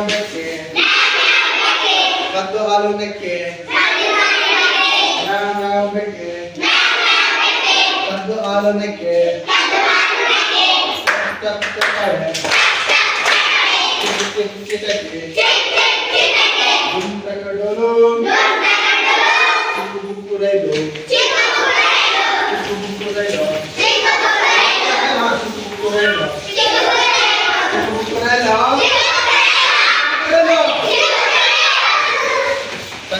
ఉండకి కద్దువాలు నెక్కి కద్దువాలు నెక్కి ఇంతకడు ఇంకు రైలు